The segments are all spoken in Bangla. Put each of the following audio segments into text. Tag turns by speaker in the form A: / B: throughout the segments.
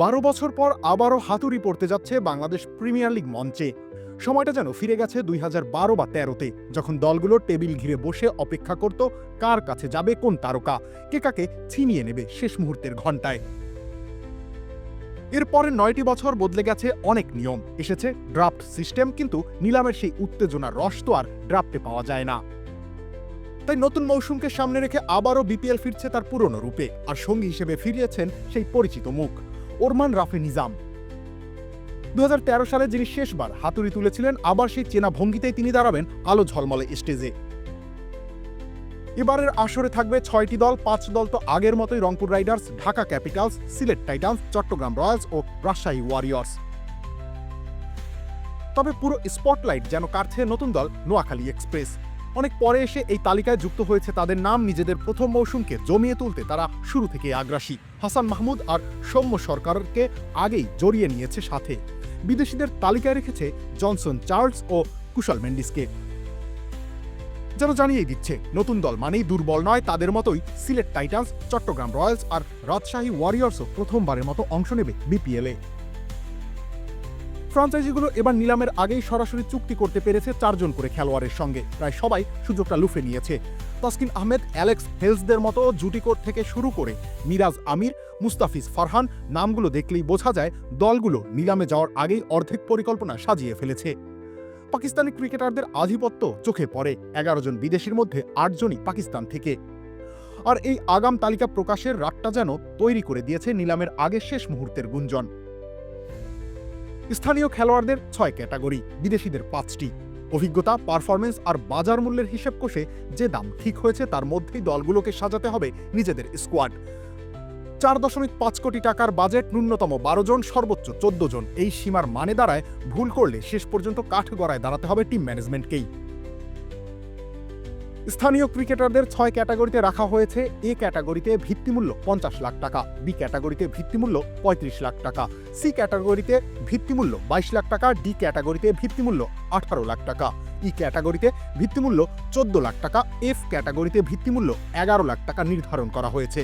A: বারো বছর পর আবারও হাতুড়ি পড়তে যাচ্ছে বাংলাদেশ প্রিমিয়ার লিগ মঞ্চে। সময়টা যেন ফিরে গেছে দুই হাজার বারো বা তেরোতে, যখন দলগুলো টেবিল ঘিরে বসে অপেক্ষা করত কার কাছে যাবে কোন তারকা, কে কাকে ছিনিয়ে নেবে শেষ মুহূর্তের ঘণ্টায়। এরপরে নয়টি বছর বদলে গেছে অনেক নিয়ম, এসেছে ড্রাফট সিস্টেম, কিন্তু নিলামের সেই উত্তেজনার রস তো আর ড্রাফটে পাওয়া যায় না। তাই নতুন মৌসুমকে সামনে রেখে আবারও বিপিএল ফিরছে তার পুরনো রূপে, আর সঙ্গী হিসেবে ফিরিয়েছেন সেই পরিচিত মুখ। ওরমান রাফে নিজাম। দু হাজার তেরো সালে যিনি শেষবার হাতুড়ি তুলেছিলেন, আবার সেই চেনা ভঙ্গিতেই তিনি দাঁড়াবেন আলো ঝলমলে স্টেজে। এবারের আসরে থাকবে ছয়টি দল, পাঁচ দল তো আগের মতোই Rangpur Riders, Dhaka Capitals, Sylhet Titans, Chattogram Royals ও রাজশাহী ওয়ারিয়র্স। তবে পুরো স্পটলাইট যেন কাটছে নতুন দল নোয়াখালী এক্সপ্রেস। অনেক পরে এসে এই তালিকায় যুক্ত হয়েছে তাদের নাম, নিজেদের প্রথম মৌসুমকে জমিয়ে তুলতে তারা শুরু থেকে আগ্রাসী। হাসান মাহমুদ আর সৌম্য সরকারকে আগেই জড়িয়ে নিয়েছে সাথে। বিদেশিদের তালিকায় রেখেছে জনসন চার্লস ও কুশল মেন্ডিসকে। যেন জানিয়ে দিচ্ছে, নতুন দল মানেই দুর্বল নয়, তাদের মতোই সিলেট টাইটান্স, চট্টগ্রাম রয়্যালস আর রাজশাহী ওয়ারিয়র্সও প্রথমবারের মতো অংশ নেবে বিপিএলে। ফ্রাঞ্চাইজিগুলো এবার নিলামের আগেই সরাসরি চুক্তি করতে পেরেছে চারজন করে খেলোয়াড়ের সঙ্গে। প্রায় সবাই সুযোগটা লুফে নিয়েছে। তাসকিন আহমেদ, অ্যালেক্স হেলসদের মতো জুটিকোট থেকে শুরু করে মিরাজ আমির, মুস্তাফিজ ফারহান নামগুলো দেখলেই বোঝা যায় দলগুলো নিলামে যাওয়ার আগেই অর্ধেক পরিকল্পনা সাজিয়ে ফেলেছে। পাকিস্তানি ক্রিকেটারদের আধিপত্য চোখে পড়ে। এগারো জন বিদেশির মধ্যে আটজনই পাকিস্তান থেকে। আর এই আগাম তালিকা প্রকাশের রাতটা যেন তৈরি করে দিয়েছে নিলামের আগে শেষ মুহূর্তের গুঞ্জন। স্থানীয় খেলোয়াড়দের ছয় ক্যাটাগরি, বিদেশিদের পাঁচটি। অভিজ্ঞতা পারফরমেন্স আর বাজার মূল্যের হিসেব কষে যে দাম ঠিক হয়েছে তার মধ্যেই দলগুলোকে সাজাতে হবে নিজেদের স্কোয়াড। চার দশমিক পাঁচ কোটি টাকার বাজেট ন্যূনতম বারো জন, সর্বোচ্চ চোদ্দ জন। এই সীমার মানে দাঁড়ায় ভুল করলে শেষ পর্যন্ত কাঠ গড়ায় দাঁড়াতে হবে টিম ম্যানেজমেন্টকেই। স্থানীয় ক্রিকেটারদের ছয় ক্যাটাগরিতে রাখা হয়েছে। এ ক্যাটাগরিতে ভিত্তিমূল্য পঞ্চাশ লাখ টাকা, বি ক্যাটাগরিতে ভিত্তিমূল্য পঁয়ত্রিশ লাখ টাকা, সি ক্যাটাগরিতে ভিত্তিমূল্য বাইশ লাখ টাকা, ডি ক্যাটাগরিতে ভিত্তিমূল্য আঠারো লাখ টাকা, ই ক্যাটাগরিতে ভিত্তিমূল্য চোদ্দ লাখ টাকা, এফ ক্যাটাগরিতে ভিত্তিমূল্য এগারো লাখ টাকা নির্ধারণ করা হয়েছে।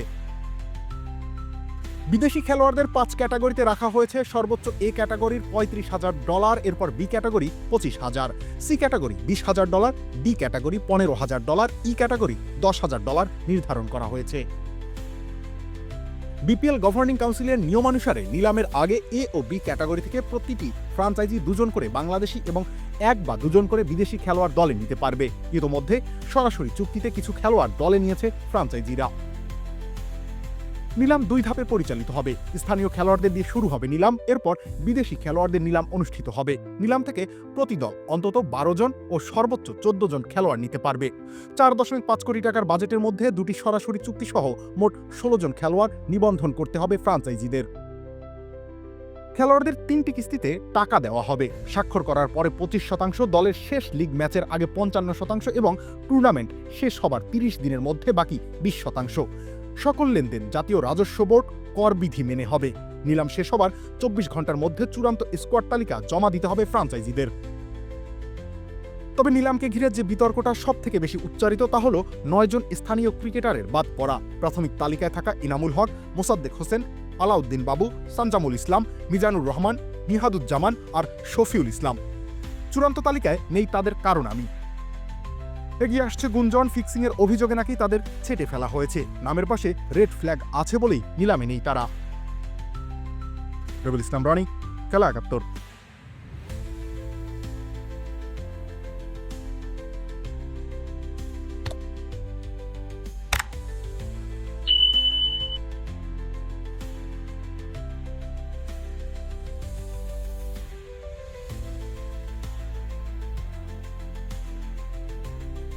A: বিদেশি খেলোয়াড়দের পাঁচ ক্যাটাগরিতে রাখা হয়েছে সর্বোচ্চ এ ক্যাটাগরির পঁয়ত্রিশ হাজার ডলার, এরপর বি ক্যাটাগরি পঁচিশ হাজার, সি ক্যাটাগরি বিশ হাজার ডলার, ডি ক্যাটাগরি পনেরো হাজার ডলার, ই ক্যাটাগরি দশ হাজার ডলার নির্ধারণ করা হয়েছে। বিপিএল গভর্নিং কাউন্সিলের নিয়মানুসারে নিলামের আগে এ ও বি ক্যাটাগরি থেকে প্রতিটি ফ্রাঞ্চাইজি দুজন করে বাংলাদেশি এবং এক বা দুজন করে বিদেশি খেলোয়াড় দলে নিতে পারবে। ইতোমধ্যে সরাসরি চুক্তিতে কিছু খেলোয়াড় দলে নিয়েছে ফ্রাঞ্চাইজিরা। নিলাম দুই ধাপে পরিচালিত হবে। স্থানীয় খেলোয়াড়দের দিয়ে শুরু হবে নিলাম, এরপর বিদেশি খেলোয়াড়দের নিলাম অনুষ্ঠিত হবে। নিলাম থেকে প্রতি দল অন্তত বারো জন ও সর্বোচ্চ চোদ্দ জন খেলোয়াড় নিতে পারবে। চার দশমিক পাঁচ কোটি টাকার বাজেটের মধ্যে দুটি সরাসরি চুক্তি সহ মোট ষোলো জন খেলোয়াড় নিবন্ধন করতে হবে ফ্রাঞ্চাইজিদের। খেলোয়াড়দের তিনটি কিস্তিতে টাকা দেওয়া হবে। স্বাক্ষর করার পরে পঁচিশ শতাংশ দলের শেষ লিগ ম্যাচের আগে পঞ্চান্ন শতাংশ এবং টুর্নামেন্ট শেষ হবার তিরিশ দিনের মধ্যে বাকি বিশ শতাংশ। সকল লেনদেন জাতীয় রাজস্ব বোর্ড কর বিধি মেনে হবে। নিলাম শেষ হবার চব্বিশ ঘণ্টার মধ্যে চূড়ান্ত স্কোয়াড তালিকা জমা দিতে হবে ফ্রাঞ্চাইজিদের। তবে নিলামকে ঘিরে যে বিতর্কটা সব থেকে বেশি উচ্চারিত তা হল নয়জন স্থানীয় ক্রিকেটারের বাদ পড়া। প্রাথমিক তালিকায় থাকা ইনামুল হক, মোসাদ্দেক হোসেন, আলাউদ্দিন বাবু, সানজামুল ইসলাম, মিজানুর রহমান, নিহাদুজ্জামান আর শফিউল ইসলাম। চূড়ান্ত তালিকায় নেই তাদের কারণ আমি। এগিয়ে আসছে গুঞ্জন ফিক্সিং এর অভিযোগে নাকি তাদের ছেটে ফেলা হয়েছে। নামের পাশে রেড ফ্ল্যাগ আছে বলেই নিলামে নেই তারা। রবিল ইসলাম, রনি, খেলা একাত্তর।